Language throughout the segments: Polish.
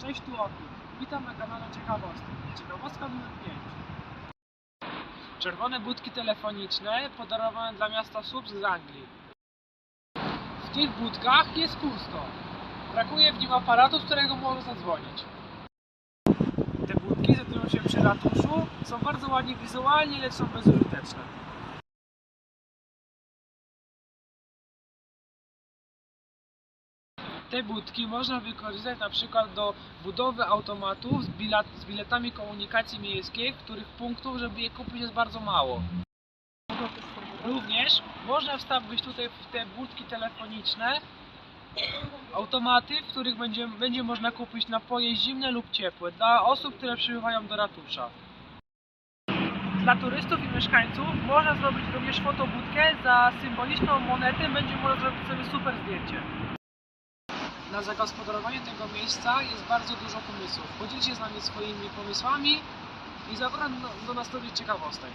Cześć, tu Oki. Witam na kanale Ciekawostek. Ciekawostka numer 5. Czerwone budki telefoniczne podarowane dla miasta Subs z Anglii. W tych budkach jest pusto. Brakuje w nim aparatu, z którego może zadzwonić. Te budki znajdują się przy ratuszu, są bardzo ładnie wizualnie, lecz są bezużyteczne. Te budki można wykorzystać na przykład do budowy automatów z, bilet, z biletami komunikacji miejskiej, których punktów, żeby je kupić jest bardzo mało. Również można wstawić tutaj w te budki telefoniczne automaty, w których będzie, będzie można kupić napoje zimne lub ciepłe dla osób, które przybywają do ratusza. Dla turystów i mieszkańców można zrobić również fotobudkę za symboliczną monetę, będzie można zrobić sobie super zdjęcie. Na zagospodarowanie tego miejsca jest bardzo dużo pomysłów. Podzielcie się z nami swoimi pomysłami i zapraszam do, do następnych ciekawostek.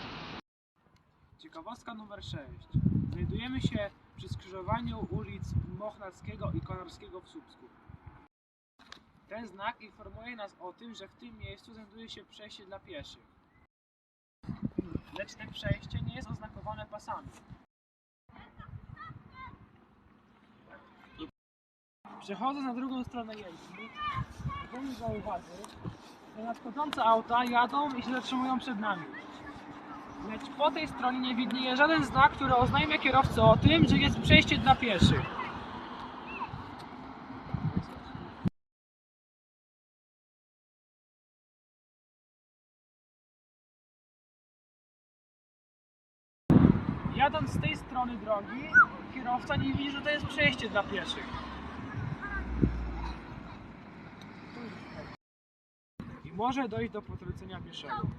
Ciekawostka numer 6. Znajdujemy się przy skrzyżowaniu ulic Mochnackiego i Konarskiego w Słupsku. Ten znak informuje nas o tym, że w tym miejscu znajduje się przejście dla pieszych. Lecz to przejście nie jest oznakowane pasami. Przechodząc na drugą stronę jezdni, proszę zauważyć, że nadchodzące auta jadą i się zatrzymują przed nami. Lecz po tej stronie nie widnieje żaden znak, który oznajmia kierowcę o tym, że jest przejście dla pieszych. Jadąc z tej strony drogi, kierowca nie widzi, że to jest przejście dla pieszych. Może dojść do potrącenia pieszego.